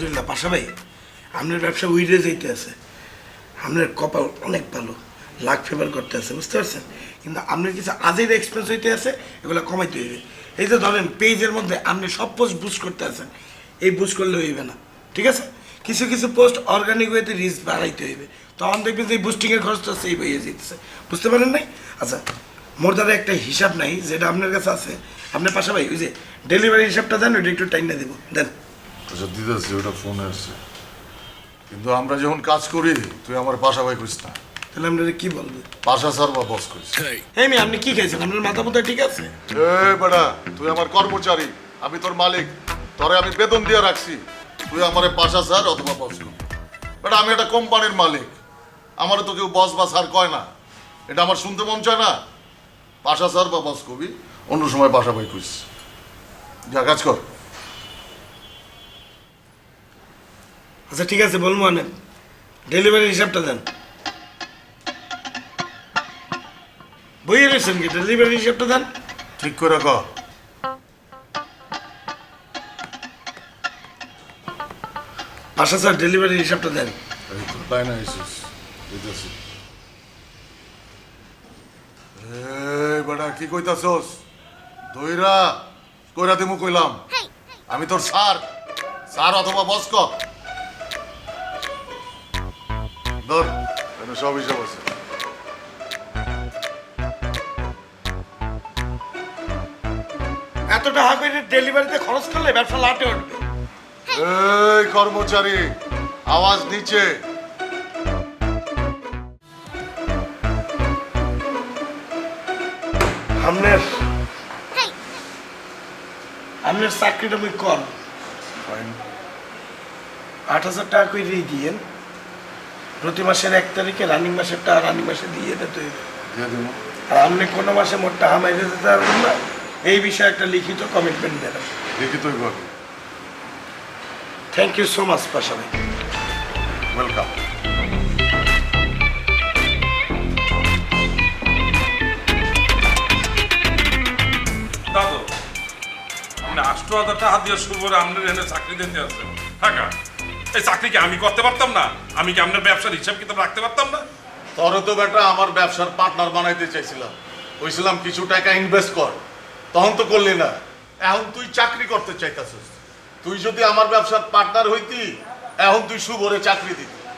আলহামদুলিল্লাহ, পাশা ভাই, আপনার ব্যবসা উইরে যাইতে আছে। আপনার কপাল অনেক ভালো, লাখ ফেভার করতে আছে, বুঝতে পারছেন? কিন্তু আপনার কিছু আজের এক্সপেন্স হইতে আছে, এগুলো কমাইতে হইবে। এই যে ধরেন, পেজের মধ্যে আপনি সব পোস্ট বুস্ট করতে আছেন, এই বুস্ট করলে হইবে না, ঠিক আছে? কিছু কিছু পোস্ট অর্গানিক ওয়েতে রিচ বাড়াইতে হইবে। তখন দেখবেন যে বুস্টিংয়ের খরচটা সেই হয়ে যেতেছে বুঝতে পারেন নাই? আচ্ছা মোর দ্বারা একটা হিসাব নাই, যেটা আপনার কাছে আছে। আপনার পাশা ভাই, ওই যে ডেলিভারি হিসাবটা ওইটা একটু টাইম না দেবো। দেন। আচ্ছা দিতেছি ওটা ফোনে আসছে কিন্তু আমরা যখন কাজ করি তুই আমার পাশা ভাই করিস না। তাহলে আপনারা কি বলব? পাশা স্যার বা বস করিস। এই মেয়ে আপনি কি খাইছেন আপনার মাথা মতো ঠিক আছে? এ বেটা তুই আমার কর্মচারী আমি তোর মালিক। তোরে আমি বেতন দিয়ে রাখছি। তুই আমার পাশা স্যার অথবা বস কর। বেটা আমি একটা কোম্পানির মালিক। আমার তো কেউ বস বা স্যার কয় না। এটা আমার শুনতে মন চায় না। পাশা স্যার বা বস কবি অন্য সময় পাশা ভাই করিস। যা কাজ কর। আচ্ছা ঠিক আছে বলব অনেক ডেলিভারি হিসাবটা দেন। বইয়ে রয়েছেন কি? ডেলিভারি হিসাবটা দেন। ঠিক করে ক। পাশা স্যার ডেলিভারি হিসাবটা দেন। এই তো লাইনে দিতেছি। বেটা কি কইতাছস? দইরা কইরা দিমু কইলাম। আমি তোর স্যার। স্যার অথবা বস ধর সব হিসাব আছে এত টাকা করে ডেলিভারিতে খরচ করলে ব্যবসা লাটে উঠবে। এই কর্মচারী আওয়াজ নিচে। আপনার আপনার চাকরিটা আমি কর আট হাজার টাকা করে দিয়েন। প্রতি মাসের এক তারিখে রানিং মাসের টাকা রানিং মাসে দিয়ে দিতে হইবে আর আপনি কোনো মাসে মোট টাকা মাইরে দিতে পারবেন না। এই বিষয়ে একটা লিখিত কমিটমেন্ট দেবেন দেখি তুই পাবি thank you so much Pasha ভাই। ওয়েলকাম দাদু আপনি আষ্ট হাজার টাকা দিয়ে শুরু করে আপনার এনে চাকরি দিতে আছেন টাকা এই চাকরি কি আমি করতে পারতাম না? আমি কি আপনার ব্যবসার হিসাব কিতাব রাখতে পারতাম না? তোর তো বেটা আমার ব্যবসার পার্টনার বানাইতে চাইছিলাম। কইছিলাম কিছু টাকা ইনভেস্ট কর। তখন তো করলি না। এখন তুই চাকরি করতে চাইতাছিস। তুই যদি আমার ব্যবসার পার্টনার হইতি এখন তুই শুভরে চাকরি দিতি।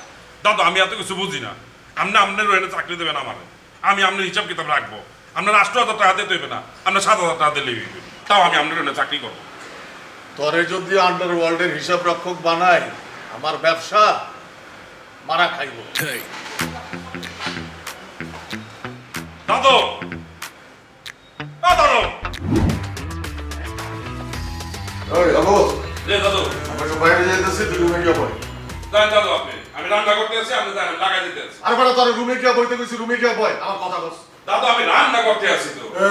দাদু আমি এত কিছু বুঝি না। আপনি আপনার এনে চাকরি দেবেন আমার। আমি আপনার হিসাব কিতাব রাখব। আপনার আষ্ট হাজার টাকা দিতে হইবে না। আপনার সাত হাজার টাকা দিলে তাও আমি আপনার চাকরি করব। তোরে যদি আন্ডার ওয়ার্ল্ডের হিসাব রক্ষক বানাই আমার ব্যবসা মারা খাইব। দাদু! দাদু! ওই রে দাদু। আমি বাইরে যাইতেছি তুই রুমে গিয়ে বই। যান দাদু আপনি। আমি রান্না করতে আছি আপনি যান লাগাই দিতে আছি আর বেটা তোর রুমে গিয়ে বইতে কইছি রুমে গিয়ে বই আমার কথা বল দাদু আমি রান্না করতে আছি তো। এ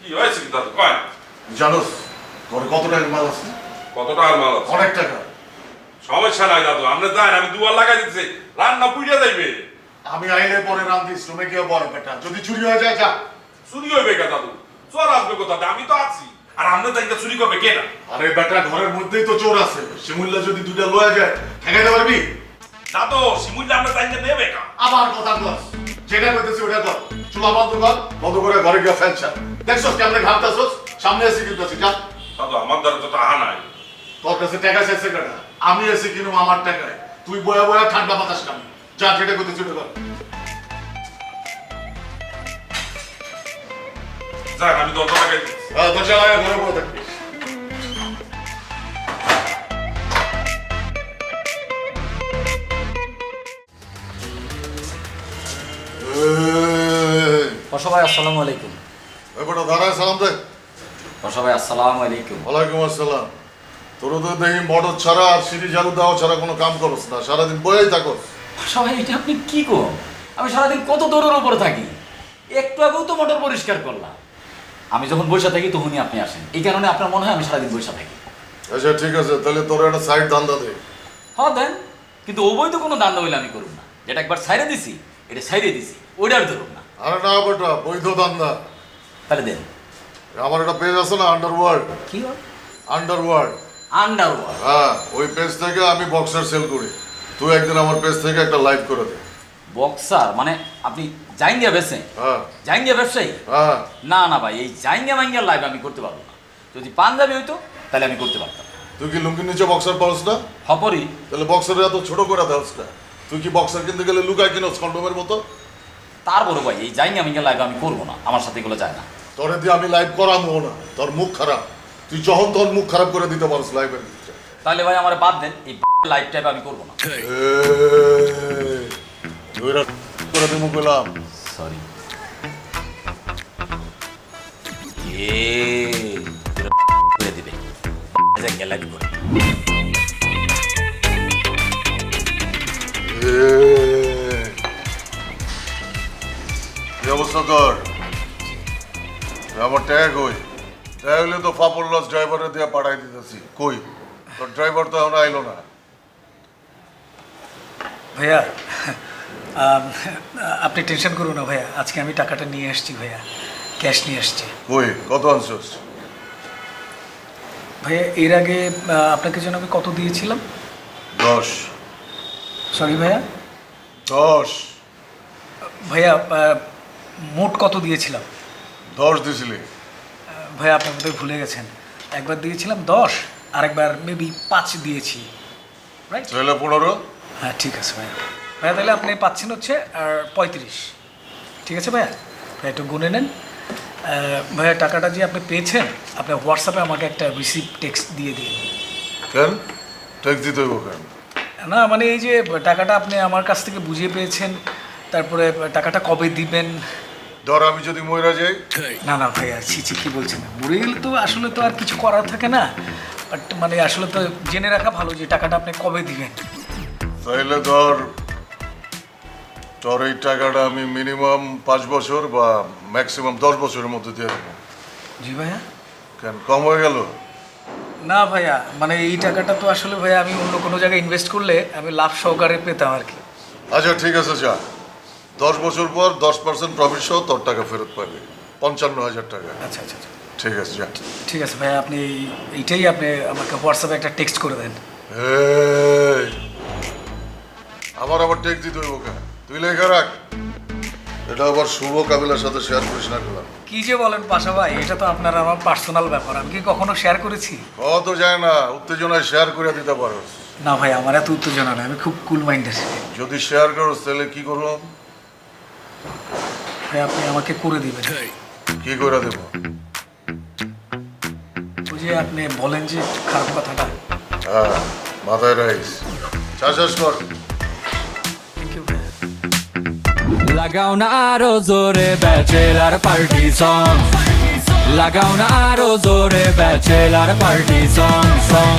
কি হয়েছে কি দাদু? কয়। জানোস তোর কত টাকা মাল আছে? কত টাকার মাল আছে? অনেক টাকা। সমস্যা নাই দাদু আপনি যান আমি দুয়ার লাগাই দিতেছি। রান্না পুড়িয়া যাইবে। আমি আইলে পরে রান্ধিস রুমে গিয়ে বয় বেটা। যদি চুরি হয়ে যায় যা। চুরি হইবে কে দাদু? চোর আসবে কোথা আমি তো আছি। আর আপনি তাইকে চুরি করবে কেনা আরে বেটা ঘরের মধ্যেই তো চোর আছে। শিমুল্লা যদি দুইটা লয়ে যায় ঠেকাইতে পারবি? দাদু শিমুল্লা আপনি তাইকে নেবে কা? আবার কথা কর যেটা কইতেছি ওটা কর। চুলা বন্ধ কর বন্ধ করে ঘরে গিয়ে ফ্যান চাল দেখছস কেমনে ঘামতাছস? সামনে এসে আছি যা। দাদু আমার দ্বারা তো টাকা নাই। তোর কাছে টাকা শেষে কাটা আমি এসে কিনুম আমার টাকায়। তুই বয়া বয়া ঠান্ডা বাতাস কামি যা যেটা কইতেছি ওটা কর। আমি দরজা লাগাই দিচ্ছি। হ্যাঁ, দরজা ঘরে বয়ে থাকবি বসো ভাই আসসালামু আলাইকুম। ওই বেটা দাঁড়ায় সালাম দে। বসো ভাই আসসালামু আলাইকুম। ওয়ালাইকুম আসসালাম। তোর তো দেখি মোটর ছাড়া আর সিঁড়ি ঝাড়ু দেওয়া ছাড়া কোনো কাম করস না। সারাদিন বয়েই থাকস। বসো ভাই এটা আপনি কি করেন আমি সারাদিন কত দৌড়ের উপরে থাকি? একটু আগেও তো মোটর পরিষ্কার করলাম। আমি যখন বসে থাকি তখনই আপনি আসেন। এই কারণে আপনার মনে হয় আমি সারাদিন বসে থাকি। আচ্ছা ঠিক আছে তাহলে তোর একটা সাইড ধান্দা দে। হ্যাঁ দেন। কিন্তু অবৈধ কোনো দান্ড হইলে আমি করুন না। যেটা একবার সাইরে দিছি এটা সাইরে দিছি। ওইটার ধরুন না। আরে না বেটা বৈধ ধান্দা। তাহলে দেন। আমার একটা পেজ আছে না আন্ডারওয়ার্ল্ড কি আন্ডারওয়ার্ল্ড আন্ডারওয়ার্ল্ড হ্যাঁ ওই পেজ থেকে আমি বক্সার সেল করি। তুই একদিন আমার পেজ থেকে একটা লাইভ করে দে। বক্সার মানে আপনি জাইঙ্গিয়া বেছে হ্যাঁ। জাইঙ্গিয়া ব্যবসায়ী? হ্যাঁ। না না ভাই এই জাইঙ্গিয়া মাইঙ্গিয়া লাইভ আমি করতে পারব না। যদি পাঞ্জাবি হইতো তাহলে আমি করতে পারতাম। তুই কি লুঙ্গির নিচে বক্সার পারস না? হপরি। তাহলে বক্সারের এত ছোট করে দেওয়াস না। তুই কি বক্সার কিনতে গেলে লুকায় কিনোস কন্ডোমের মতো? তারপরে ভাই এই জাইঙ্গিয়া মাইঙ্গিয়া লাইভ আমি করব না। আমার সাথে এগুলো যায় না। তোরে দিয়ে আমি লাইভ করামো না। তোর মুখ খারাপ। তুই যখন তখন মুখ খারাপ করে দিতে পারস লাইভের ভিতরে। তাহলে ভাই আমার বাদ দেন এই লাইভ টাইপ আমি করব না। করে সরি দিবে জাইঙ্গিয়া লাইভ করে এই, কি অবস্থা তোর। আমার ট্যাগ হই। ট্যাগ হইলে তো ফাপড় লস ড্রাইভারে দিয়ে পাঠাই দিতেছি। কই? তোর ড্রাইভার তো এখন আইলো না। ভাইয়া আপনি টেনশন করুন না ভাইয়া। আজকে আমি টাকাটা নিয়ে আসছি ভাইয়া। ক্যাশ নিয়ে আসছি। কই? কত আনছিস? ভাইয়া এর আগে আপনাকে যেন আমি কত দিয়েছিলাম? দশ। সরি ভাইয়া। দশ। ভাইয়া মোট কত দিয়েছিলাম? দশ দিছিলি। ভাইয়া আপনি বোধহয় ভুলে গেছেন। একবার দিয়েছিলাম দশ আরেকবার মেবি পাঁচ দিয়েছি। রাইট পনেরো? হ্যাঁ ঠিক আছে ভাইয়া। ভাইয়া তাহলে আপনি পাচ্ছেন হচ্ছে আর পঁয়ত্রিশ। ঠিক আছে ভাইয়া? ভাইয়া একটু গুনে নেন। ভাইয়া টাকাটা যে আপনি পেয়েছেন আপনি হোয়াটসঅ্যাপে আমাকে একটা রিসিপ্ট টেক্সট দিয়ে দিন। কেন? দিতে হইব কেন? না মানে এই যে টাকাটা আপনি আমার কাছ থেকে বুঝিয়ে পেয়েছেন তারপরে টাকাটা কবে দিবেন ধর আমি যদি ময়রা যাই। না না ভাইয়া ছি ছি কী বলছেন? মরে গেলে তো আসলে তো আর কিছু করার থাকে না। বাট মানে আসলে তো জেনে রাখা ভালো যে টাকাটা আপনি কবে দিবেন। তাইলে ধর তোর এই টাকাটা আমি মিনিমাম পাঁচ বছর বা ম্যাক্সিমাম দশ বছরের মধ্যে দিয়ে দেবো। জি ভাইয়া। কেন কম হয়ে গেল? না ভাইয়া মানে এই টাকাটা তো আসলে ভাইয়া আমি অন্য কোনো জায়গায় ইনভেস্ট করলে আমি লাভ সহকারে পেতাম আর কি। আচ্ছা ঠিক আছে যা। দশ বছর পর দশ পার্সেন্ট প্রফিট সহ তোর টাকা ফেরত পাবে। পঞ্চান্ন হাজার টাকা। আচ্ছা আচ্ছা আচ্ছা। ঠিক আছে যা। ঠিক আছে ভাইয়া আপনি এইটাই আপনি আমাকে হোয়াটসঅ্যাপে একটা টেক্সট করে দেন। এই, আমার আবার টেক দিতে হইব কেন? তুই লেখা রাখ। এটা আবার শুভ কাবিলার সাথে শেয়ার করিস না গেলাম কি যে বলেন পাশা ভাই এটা তো আপনার আমার পার্সোনাল ব্যাপার। আমি কি কখনো শেয়ার করেছি? তো যায় না উত্তেজনায় শেয়ার করে দিতে পারো না ভাই আমার এত উত্তেজনা নেই আমি খুব কুল মাইন্ডেড যদি শেয়ার করো তাহলে কি করব? ভাই আপনি আমাকে করে দিবেন। কি করে দেবো? ওই যে আপনি বলেন যে খারাপ কথাটা। হ্যাঁ মাথায় রাইস চাষ কর। লাগাও না আরও জোরে ব্যাচেলার পার্টি সং লাগাও না আরও জোরে ব্যাচেলার পার্টি সং সং